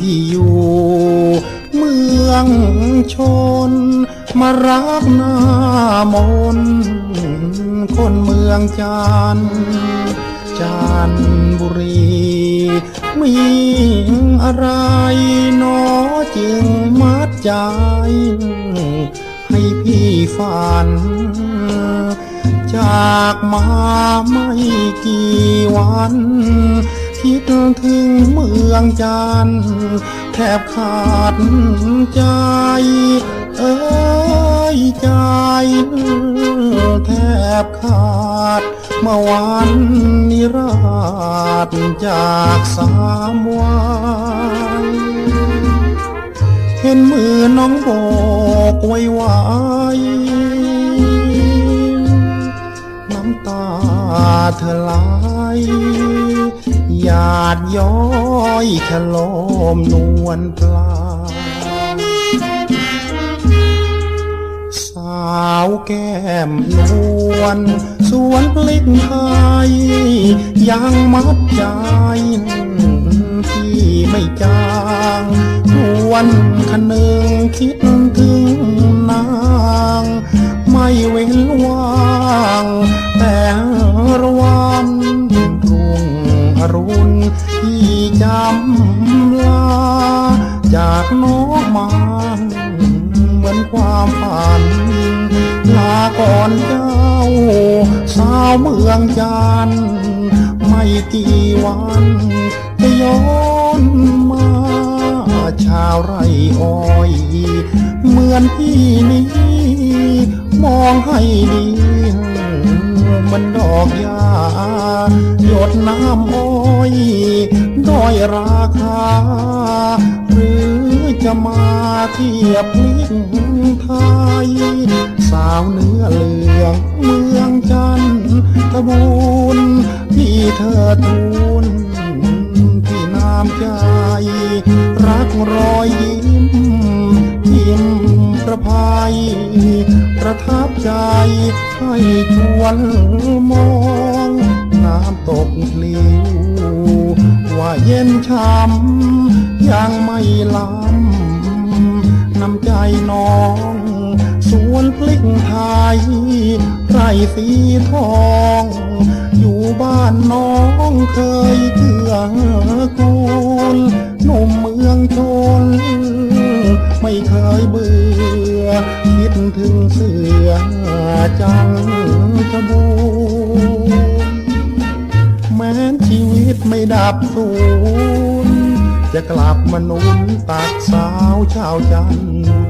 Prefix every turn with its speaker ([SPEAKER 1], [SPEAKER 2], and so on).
[SPEAKER 1] ที่อยู่เมืองชน มารักหน้ามน คนเมืองจันทร์จันบุรี มีอะไรนอจึงมัดใจ ให้พี่ฝัน จากมาไม่กี่วัน คิดถึงเมืองจันทร์แทบขาดใจ เอ้ยใจแทบขาดเมื่อวันนิราชจากสามวัยเห็นมือน้องโบกไว้ไวน้ำตาเธอไหลาดย้อยขลมนวลปลา สาวแก้มนวลสวนพลิกไทยยังมัดใจที่ไม่จางทวนคะนึงคิดถึงนาง ไม่เว้นว่างำลา จากน้องมาเหมือนความฝัน ลาก่อนเจ้า สาวเมืองจันไม่กี่วันจะย้อนมา ชาวไร่อ้อย เหมือนพี่นี้ มองให้ดี มันดอกยาหยดน้ำอ้อยด้อยราคา หรือจะมาเทียบลิกไทย สาวเนื้อเหลืองเมืองจันทบูรที่เธอทูลที่น้ำใจ รักรอยยิ้มยิ้มประภัย ประทับใจให้ชวนมอง น้ำตกพลิวว่าเย็นช้ำยังไม่ล้ำน้ำใจน้องสวนพลิกไทยไรสีทอง อยู่บ้านน้องเคยเกื้อกูลหนุ่มเมืองชนไม่เคยเบื่อ ถึงเสือจังทบูแม้ชีวิตไม่ดับสูญจะกลับมานุนตักสาวชาวจันทร์